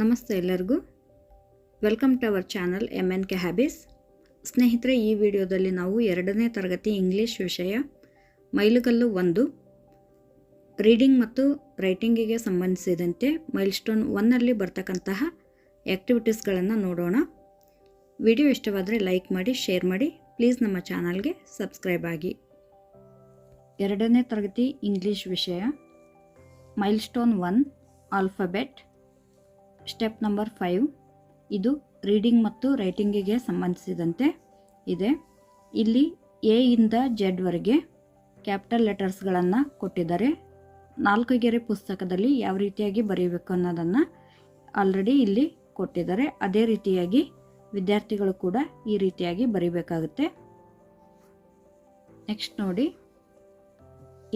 ನಮಸ್ತೆ ಎಲ್ಲರಿಗೂ. Welcome to our channel M N K ಹ್ಯಾಬಿಸ್ ಸ್ನೇಹಿತರೆ, ಈ ವಿಡಿಯೋದಲ್ಲಿ ನಾವು ಎರಡನೇ ತರಗತಿ ಇಂಗ್ಲೀಷ್ ವಿಷಯ, ಮೈಲುಗಲ್ಲು ಒಂದು ರೀಡಿಂಗ್ ಮತ್ತು ರೈಟಿಂಗಿಗೆ ಸಂಬಂಧಿಸಿದಂತೆ ಮೈಲ್ಸ್ಟೋನ್ ಒನ್ನಲ್ಲಿ ಬರ್ತಕ್ಕಂತಹ ಆ್ಯಕ್ಟಿವಿಟೀಸ್ಗಳನ್ನು ನೋಡೋಣ. ವಿಡಿಯೋ ಇಷ್ಟವಾದರೆ ಲೈಕ್ ಮಾಡಿ ಶೇರ್ ಮಾಡಿ ಪ್ಲೀಸ್ ನಮ್ಮ ಚಾನಲ್ಗೆ ಸಬ್ಸ್ಕ್ರೈಬ್ ಆಗಿ. ಎರಡನೇ ತರಗತಿ ಇಂಗ್ಲೀಷ್ ವಿಷಯ milestone one alphabet step number five. ಇದು ರೀಡಿಂಗ್ ಮತ್ತು ರೈಟಿಂಗಿಗೆ ಸಂಬಂಧಿಸಿದಂತೆ ಇದೆ. ಇಲ್ಲಿ ಎ ಇಂದ ಜೆಡ್ವರೆಗೆ ಕ್ಯಾಪಿಟಲ್ ಲೆಟರ್ಸ್ಗಳನ್ನು ಕೊಟ್ಟಿದ್ದಾರೆ. ನಾಲ್ಕು ಗೆರೆ ಪುಸ್ತಕದಲ್ಲಿ ಯಾವ ರೀತಿಯಾಗಿ ಬರೀಬೇಕು ಅನ್ನೋದನ್ನು ಆಲ್ರೆಡಿ ಇಲ್ಲಿ ಕೊಟ್ಟಿದ್ದಾರೆ. ಅದೇ ರೀತಿಯಾಗಿ ವಿದ್ಯಾರ್ಥಿಗಳು ಕೂಡ ಈ ರೀತಿಯಾಗಿ ಬರೀಬೇಕಾಗುತ್ತೆ. ನೆಕ್ಸ್ಟ್ ನೋಡಿ.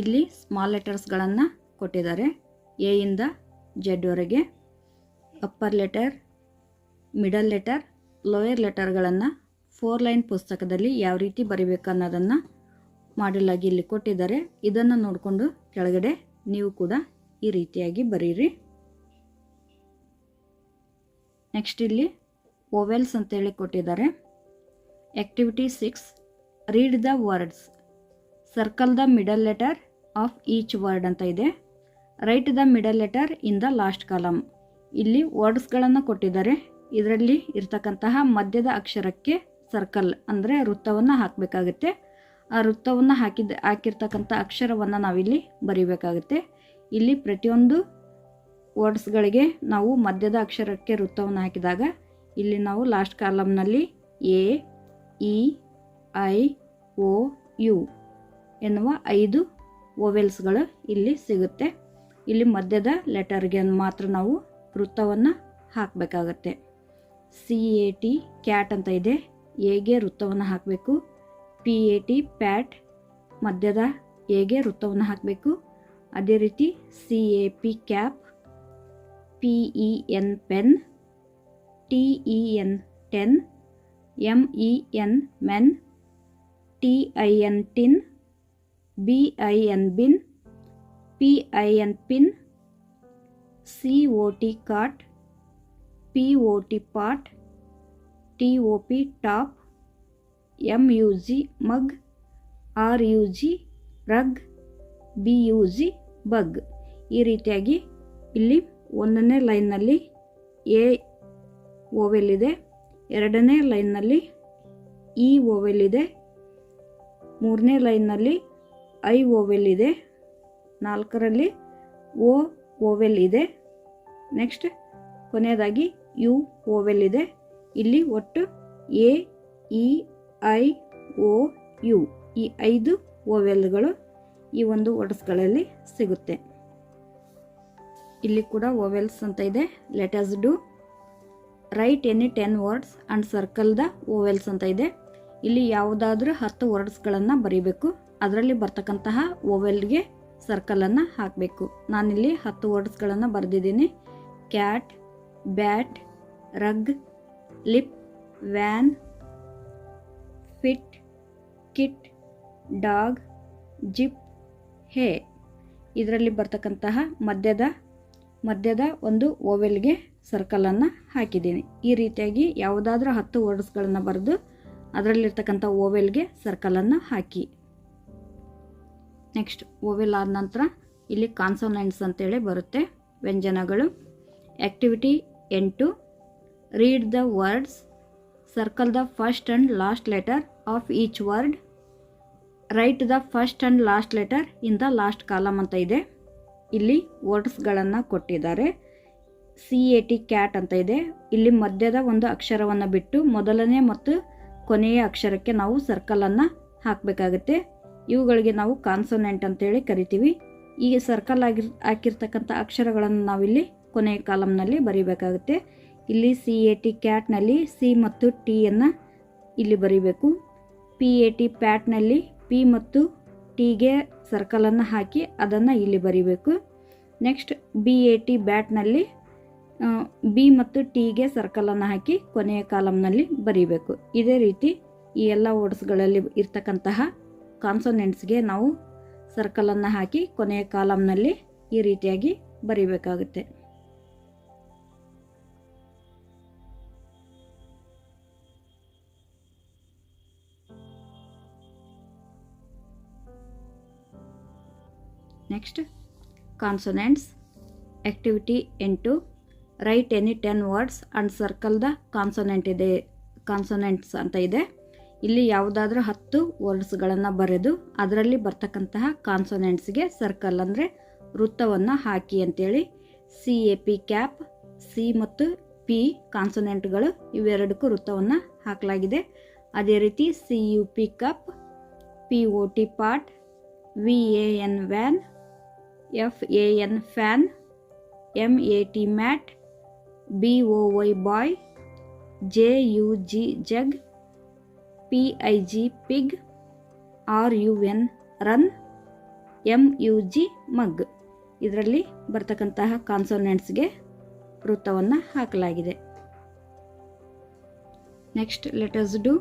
ಇಲ್ಲಿ ಸ್ಮಾಲ್ ಲೆಟರ್ಸ್ಗಳನ್ನು ಕೊಟ್ಟಿದ್ದಾರೆ. ಎ ಇಂದ ಜೆಡ್ವರೆಗೆ upper letter middle letter lower ಲೆಟರ್ಗಳನ್ನು four line ಪುಸ್ತಕದಲ್ಲಿ ಯಾವ ರೀತಿ ಬರಿಬೇಕು ಅನ್ನೋದನ್ನು ಮಾಡಲಾಗಿ ಇಲ್ಲಿ ಕೊಟ್ಟಿದ್ದಾರೆ. ಇದನ್ನು ನೋಡಿಕೊಂಡು ಕೆಳಗಡೆ ನೀವು ಕೂಡ ಈ ರೀತಿಯಾಗಿ ಬರೀರಿ. ನೆಕ್ಸ್ಟ್ ಇಲ್ಲಿ ಓವೆಲ್ಸ್ ಅಂತೇಳಿ ಕೊಟ್ಟಿದ್ದಾರೆ. Activity six read the words circle the middle letter of each word ಅಂತ ಇದೆ. Write the middle letter in the last column ಇಲ್ಲಿ ವರ್ಡ್ಸ್ಗಳನ್ನು ಕೊಟ್ಟಿದ್ದಾರೆ. ಇದರಲ್ಲಿ ಇರ್ತಕ್ಕಂತಹ ಮಧ್ಯದ ಅಕ್ಷರಕ್ಕೆ ಸರ್ಕಲ್ ಅಂದರೆ ವೃತ್ತವನ್ನು ಹಾಕಬೇಕಾಗುತ್ತೆ. ಆ ವೃತ್ತವನ್ನು ಹಾಕಿದ, ಹಾಕಿರ್ತಕ್ಕಂಥ ಅಕ್ಷರವನ್ನು ನಾವಿಲ್ಲಿ ಬರೀಬೇಕಾಗುತ್ತೆ. ಇಲ್ಲಿ ಪ್ರತಿಯೊಂದು ವರ್ಡ್ಸ್ಗಳಿಗೆ ನಾವು ಮಧ್ಯದ ಅಕ್ಷರಕ್ಕೆ ವೃತ್ತವನ್ನು ಹಾಕಿದಾಗ ಇಲ್ಲಿ ನಾವು last ಕಾಲಮ್ನಲ್ಲಿ A E I O U ಎನ್ನುವ ಐದು ಓವೆಲ್ಸ್ಗಳು ಇಲ್ಲಿ ಸಿಗುತ್ತೆ. ಇಲ್ಲಿ ಮಧ್ಯದ ಲೆಟರ್ಗೆ ಮಾತ್ರ ನಾವು ವೃತ್ತವನ್ನು ಹಾಕಬೇಕಾಗತ್ತೆ. ಸಿ ಎ ಟಿ ಕ್ಯಾಟ್ ಅಂತ ಇದೆ. ಎಗೆ ವೃತ್ತವನ್ನು ಹಾಕಬೇಕು? ಪಿ ಎ ಟಿ ಪ್ಯಾಟ್ ಮಧ್ಯದ ಎಗೆ ವೃತ್ತವನ್ನು ಹಾಕಬೇಕು? ಅದೇ ರೀತಿ C A P cap P E N pen T E N ten M E N men T I N tin B I N bin P I N pin C O T cot P O T pot T O P top M U G mug R U G rug B U G bug ಈ ರೀತಿಯಾಗಿ ಇಲ್ಲಿ ಒಂದನೇ ಲೈನ್ನಲ್ಲಿ A vowel ಇದೆ, ಎರಡನೇ ಲೈನ್ನಲ್ಲಿ E vowel ಇದೆ, ಮೂರನೇ ಲೈನ್ನಲ್ಲಿ I vowel ಇದೆ, ನಾಲ್ಕರಲ್ಲಿ ಓ ಓವೆಲ್ ಇದೆ. ನೆಕ್ಸ್ಟ್ ಕೊನೆಯದಾಗಿ ಯು ಓವೆಲ್ ಇದೆ. ಇಲ್ಲಿ ಒಟ್ಟು A E I O U ಈ ಐದು ಓವೆಲ್ಗಳು ಈ ಒಂದು ವರ್ಡ್ಸ್ಗಳಲ್ಲಿ ಸಿಗುತ್ತೆ. ಇಲ್ಲಿ ಕೂಡ ಓವೆಲ್ಸ್ ಅಂತ ಇದೆ. Let's do write any ten words and circle the vowels ಅಂತ ಇದೆ. ಇಲ್ಲಿ ಯಾವುದಾದ್ರೂ ಹತ್ತು ವರ್ಡ್ಸ್ಗಳನ್ನು ಬರೀಬೇಕು. ಅದರಲ್ಲಿ ಬರ್ತಕ್ಕಂತಹ ಓವೆಲ್ಗೆ ಸರ್ಕಲನ್ನು ಹಾಕಬೇಕು. ನಾನಿಲ್ಲಿ ಹತ್ತು ವರ್ಡ್ಸ್ಗಳನ್ನು ಬರೆದಿದ್ದೀನಿ. Cat bat rug lip van fit kit dog zip hay ಇದರಲ್ಲಿ ಬರ್ತಕ್ಕಂತಹ ಮಧ್ಯದ ಮಧ್ಯದ ಒಂದು ಓವೆಲ್ಗೆ ಸರ್ಕಲನ್ನು ಹಾಕಿದ್ದೀನಿ. ಈ ರೀತಿಯಾಗಿ ಯಾವುದಾದ್ರೂ ಹತ್ತು ವರ್ಡ್ಸ್ಗಳನ್ನು ಬರೆದು ಅದರಲ್ಲಿರ್ತಕ್ಕಂಥ ಓವೆಲ್ಗೆ ಸರ್ಕಲನ್ನು ಹಾಕಿ. ನೆಕ್ಸ್ಟ್ ಓವೆಲ್ ಆದ ನಂತರ ಇಲ್ಲಿ ಕಾನ್ಸೋನೆಂಟ್ಸ್ ಅಂತೇಳಿ ಬರುತ್ತೆ. ವ್ಯಂಜನಗಳು. ಆ್ಯಕ್ಟಿವಿಟಿ ಎಂಟು read the words circle the first and last letter of each word write the first and last letter in the last column ಅಂತ ಇದೆ. ಇಲ್ಲಿ ವರ್ಡ್ಸ್ಗಳನ್ನು ಕೊಟ್ಟಿದ್ದಾರೆ. ಸಿ ಎ ಟಿ ಕ್ಯಾಟ್ ಅಂತ ಇದೆ. ಇಲ್ಲಿ ಮಧ್ಯದ ಒಂದು ಅಕ್ಷರವನ್ನು ಬಿಟ್ಟು ಮೊದಲನೇ ಮತ್ತು ಕೊನೆಯ ಅಕ್ಷರಕ್ಕೆ ನಾವು ಸರ್ಕಲನ್ನು ಹಾಕಬೇಕಾಗುತ್ತೆ. ಇವುಗಳಿಗೆ ನಾವು ಕಾನ್ಸೋನೆಂಟ್ ಅಂತೇಳಿ ಕರಿತೀವಿ. ಈಗ ಸರ್ಕಲ್ ಆಗಿರ್, ಹಾಕಿರ್ತಕ್ಕಂಥ ಅಕ್ಷರಗಳನ್ನು ನಾವಿಲ್ಲಿ ಕೊನೆಯ ಕಾಲಮ್ನಲ್ಲಿ ಬರೀಬೇಕಾಗುತ್ತೆ. ಇಲ್ಲಿ ಸಿ ಎ ಟಿ ಕ್ಯಾಟ್ನಲ್ಲಿ ಸಿ ಮತ್ತು ಟಿಯನ್ನು ಇಲ್ಲಿ ಬರೀಬೇಕು. ಪಿ ಎ ಟಿ ಪ್ಯಾಟ್ನಲ್ಲಿ ಪಿ ಮತ್ತು ಟಿಗೆ ಸರ್ಕಲನ್ನು ಹಾಕಿ ಅದನ್ನು ಇಲ್ಲಿ ಬರೀಬೇಕು. ನೆಕ್ಸ್ಟ್ ಬಿ ಎ ಟಿ ಬ್ಯಾಟ್ನಲ್ಲಿ ಬಿ ಮತ್ತು ಟಿಗೆ ಸರ್ಕಲನ್ನು ಹಾಕಿ ಕೊನೆಯ ಕಾಲಮ್ನಲ್ಲಿ ಬರೀಬೇಕು. ಇದೇ ರೀತಿ ಈ ಎಲ್ಲ ವರ್ಡ್ಸ್ಗಳಲ್ಲಿ ಇರ್ತಕ್ಕಂತಹ ಕಾನ್ಸೋನೆಂಟ್ಸ್ಗೆ ನಾವು ಸರ್ಕಲನ್ನು ಹಾಕಿ ಕೊನೆಯ ಕಾಲಮ್ನಲ್ಲಿ ಈ ರೀತಿಯಾಗಿ ಬರೀಬೇಕಾಗುತ್ತೆ. ನೆಕ್ಸ್ಟ್ ಕಾನ್ಸೊನೆಂಟ್ಸ್ ಆ್ಯಕ್ಟಿವಿಟಿ ಎಂಟು write any ten words and circle the consonant ಇದೆ ಕಾನ್ಸೊನೆಂಟ್ಸ್ ಅಂತ ಇದೆ. ಇಲ್ಲಿ ಯಾವುದಾದ್ರೂ ಹತ್ತು ವರ್ಡ್ಸ್ಗಳನ್ನು ಬರೆದು ಅದರಲ್ಲಿ ಬರ್ತಕ್ಕಂತಹ ಕಾನ್ಸೊನೆಂಟ್ಸ್ಗೆ ಸರ್ಕಲ್ ಅಂದರೆ ವೃತ್ತವನ್ನು ಹಾಕಿ ಅಂತೇಳಿ. C A P cap C ಮತ್ತು ಪಿ ಕಾನ್ಸೊನೆಂಟ್ಗಳು ಇವೆರಡಕ್ಕೂ ವೃತ್ತವನ್ನು ಹಾಕಲಾಗಿದೆ. ಅದೇ ರೀತಿ C U P cup P O T pot V A N van F A N fan, M A T mat, B O Y boy, J U G jug, P I G pig, R U N run, M U G mug. ಇದರಲ್ಲಿ ಬರ್ತಕ್ಕಂತಹ ಕಾನ್ಸೋನೆಂಟ್ಸ್ಗೆ ವೃತ್ತವನ್ನು ಹಾಕಲಾಗಿದೆ. Next letters do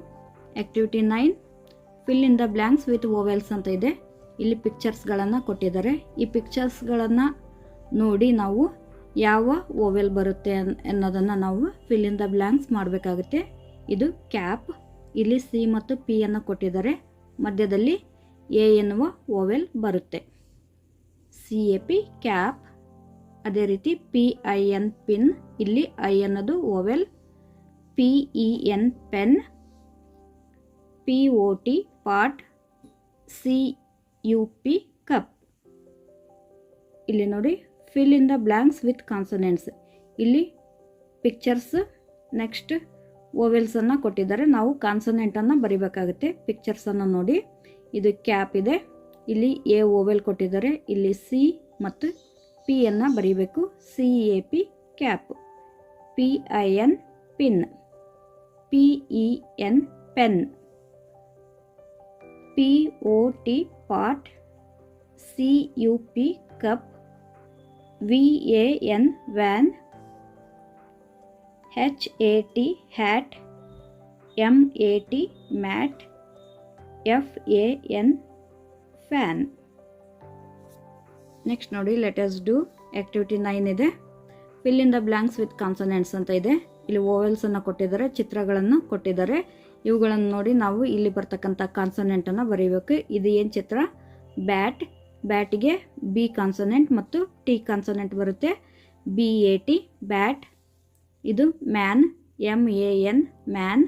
activity nine fill in the blanks with vowels ಅಂತ ಇದೆ. ಇಲ್ಲಿ ಪಿಕ್ಚರ್ಸ್ಗಳನ್ನು ಕೊಟ್ಟಿದ್ದಾರೆ. ಈ ಪಿಕ್ಚರ್ಸ್ಗಳನ್ನು ನೋಡಿ ನಾವು ಯಾವ ಓವೆಲ್ ಬರುತ್ತೆ ಅನ್, ಅನ್ನೋದನ್ನು ನಾವು ಫಿಲ್ಲಿಂದ ಬ್ಲ್ಯಾಂಕ್ಸ್ ಮಾಡಬೇಕಾಗುತ್ತೆ. ಇದು ಕ್ಯಾಪ್ ಇಲ್ಲಿ ಸಿ ಮತ್ತು ಪಿ ಅನ್ನು ಕೊಟ್ಟಿದ್ದಾರೆ. ಮಧ್ಯದಲ್ಲಿ ಎ ಎನ್ನುವ ಓವೆಲ್ ಬರುತ್ತೆ. ಸಿ ಎ ಪಿ ಕ್ಯಾಪ್ ಅದೇ ರೀತಿ ಪಿ ಐ ಎನ್ ಪಿನ್ ಇಲ್ಲಿ ಐ ಅನ್ನೋದು vowel. P E N pen P O T pot C U P cup. ಇಲ್ಲಿ ನೋಡಿ fill in the blanks with consonants ಇಲ್ಲಿ ಪಿಕ್ಚರ್ಸ್ ನೆಕ್ಸ್ಟ್ ಓವೆಲ್ಸನ್ನು ಕೊಟ್ಟಿದ್ದಾರೆ. ನಾವು ಕಾನ್ಸನೆಂಟನ್ನು ಬರಿಬೇಕಾಗುತ್ತೆ. ಪಿಕ್ಚರ್ಸನ್ನು ನೋಡಿ. ಇದು ಕ್ಯಾಪ್ ಇದೆ. ಇಲ್ಲಿ ಎ ಓವೆಲ್ ಕೊಟ್ಟಿದ್ದಾರೆ. ಇಲ್ಲಿ ಸಿ ಮತ್ತು ಪಿ ಅನ್ನು ಬರೀಬೇಕು. C A P cap P I N pin P E N pen P O T pot C U P cup V A N van H A T hat M A T mat F A N fan next ನೋಡಿ letters do activity nine ಇದೆ. Fill in the blanks with consonants ಅಂತ ಇದೆ. ಇಲ್ಲಿ ಓವೆಲ್ಸನ್ನು ಕೊಟ್ಟಿದ್ದಾರೆ, ಚಿತ್ರಗಳನ್ನು ಕೊಟ್ಟಿದ್ದಾರೆ. ಇವುಗಳನ್ನು ನೋಡಿ ನಾವು ಇಲ್ಲಿ ಬರ್ತಕ್ಕಂಥ ಕಾನ್ಸನೆಂಟನ್ನು ಬರೀಬೇಕು. ಇದು ಏನು ಚಿತ್ರ? ಬ್ಯಾಟ್ ಬ್ಯಾಟಿಗೆ ಬಿ ಕಾನ್ಸನೆಂಟ್ ಮತ್ತು ಟಿ ಕಾನ್ಸನೆಂಟ್ ಬರುತ್ತೆ. ಬಿ ಎ ಟಿ ಬ್ಯಾಟ್ ಇದು man M A N man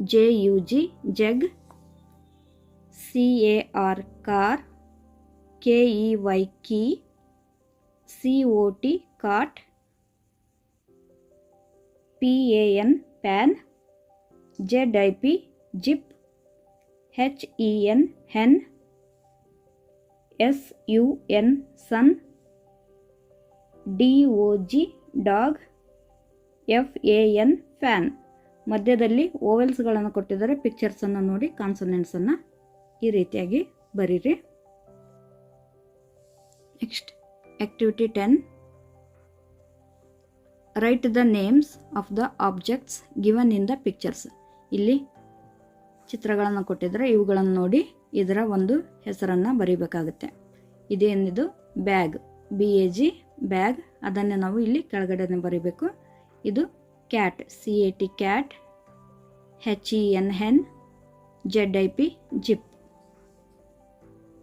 J U G jug C A R car K E Y key C O T cot P A N pan Z I P zip H E N hen S U N sun D O G dog F A N fan. ಮಧ್ಯದಲ್ಲಿ ಓವೆಲ್ಸ್ಗಳನ್ನು ಕೊಟ್ಟಿದ್ದಾರೆ. ಪಿಕ್ಚರ್ಸನ್ನು ನೋಡಿ ಕಾನ್ಸನೆಂಟ್ಸನ್ನು ಈ ರೀತಿಯಾಗಿ ಬರೀರಿ. Next activity ten. Write the names of the objects given in the pictures. ಇಲ್ಲಿ ಚಿತ್ರಗಳನ್ನು ಕೊಟ್ಟಿದ್ದಾರೆ. ಇವುಗಳನ್ನು ನೋಡಿ ಇದರ ಒಂದು ಹೆಸರನ್ನು ಬರೀಬೇಕಾಗುತ್ತೆ. ಇದೇನಿದು bag. B A G bag. ಅದನ್ನು ನಾವು ಇಲ್ಲಿ ಕೆಳಗಡೆ ಬರೀಬೇಕು. ಇದು cat. C A T cat. H E N hen Z I P zip.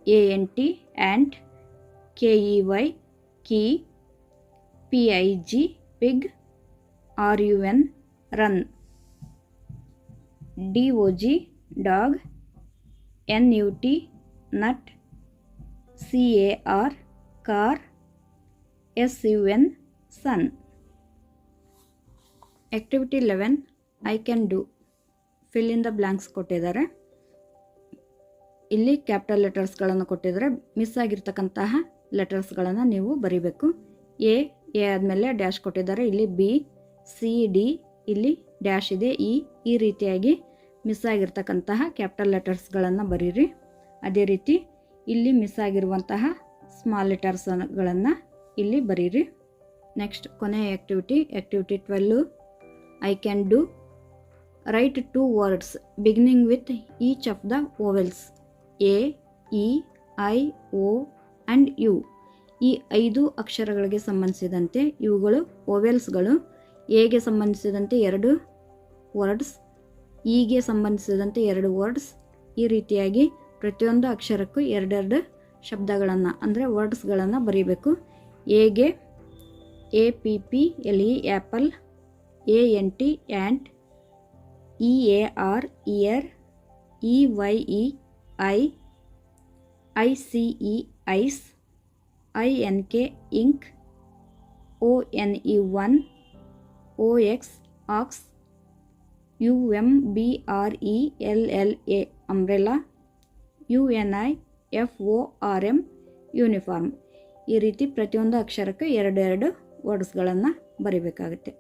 A N T ant K E Y key P I G pig R U N run. D O G dog N U T nut C A R car S U N sun activity eleven I can do fill in the blanks ಕೊಟ್ಟಿದ್ದಾರೆ. ಇಲ್ಲಿ capital ಲೆಟರ್ಸ್ಗಳನ್ನು ಕೊಟ್ಟಿದ್ದಾರೆ. Miss ಆಗಿರ್ತಕ್ಕಂತಹ ಲೆಟರ್ಸ್ಗಳನ್ನು ನೀವು ಬರೀಬೇಕು. A A ಆದಮೇಲೆ dash ಕೊಟ್ಟಿದ್ದಾರೆ. ಇಲ್ಲಿ B C D ಇಲ್ಲಿ dash ಇದೆ. ಈ ಈ ರೀತಿಯಾಗಿ ಮಿಸ್ ಆಗಿರ್ತಕ್ಕಂತಹ ಕ್ಯಾಪಿಟಲ್ ಲೆಟರ್ಸ್ಗಳನ್ನು ಬರೀರಿ. ಅದೇ ರೀತಿ ಇಲ್ಲಿ ಮಿಸ್ ಆಗಿರುವಂತಹ ಸ್ಮಾಲ್ ಲೆಟರ್ಸ್ಗಳನ್ನು ಇಲ್ಲಿ ಬರೀರಿ. ನೆಕ್ಸ್ಟ್ ಕೊನೆಯ activity activity twelve I can do write two words beginning with each of the vowels A E I O and U ಈ ಐದು ಅಕ್ಷರಗಳಿಗೆ ಸಂಬಂಧಿಸಿದಂತೆ ಇವುಗಳು ಓವೆಲ್ಸ್ಗಳು ಎಗೆ ಸಂಬಂಧಿಸಿದಂತೆ ಎರಡು ವರ್ಡ್ಸ್ ಈಗೆ ಸಂಬಂಧಿಸಿದಂತೆ ಎರಡು ವರ್ಡ್ಸ್, ಈ ರೀತಿಯಾಗಿ ಪ್ರತಿಯೊಂದು ಅಕ್ಷರಕ್ಕೂ ಎರಡೆರಡು ಶಬ್ದಗಳನ್ನು, ಅಂದರೆ ವರ್ಡ್ಸ್ಗಳನ್ನು ಬರೀಬೇಕು. ಎಗೆ A P P L E apple A N T ant E A R ear E Y E eye I C E ice I N K ink O N E one O X ox U M B R E L L A umbrella U N I F O R M uniform ಈ ರೀತಿ ಪ್ರತಿಯೊಂದು ಅಕ್ಷರಕ್ಕೆ ಎರಡೆರಡು ವರ್ಡ್ಸ್ಗಳನ್ನು ಬರೀಬೇಕಾಗುತ್ತೆ.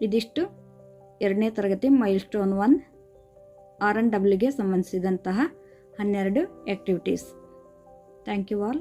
ಇದಿಷ್ಟು. ಎರಡನೇ ತರಗತಿ milestone one R N ಡಬ್ಲ್ಯೂಗೆ ಸಂಬಂಧಿಸಿದಂತಹ ಹನ್ನೆರಡು ಆ್ಯಕ್ಟಿವಿಟೀಸ್ ಥ್ಯಾಂಕ್ ಯು ಆಲ್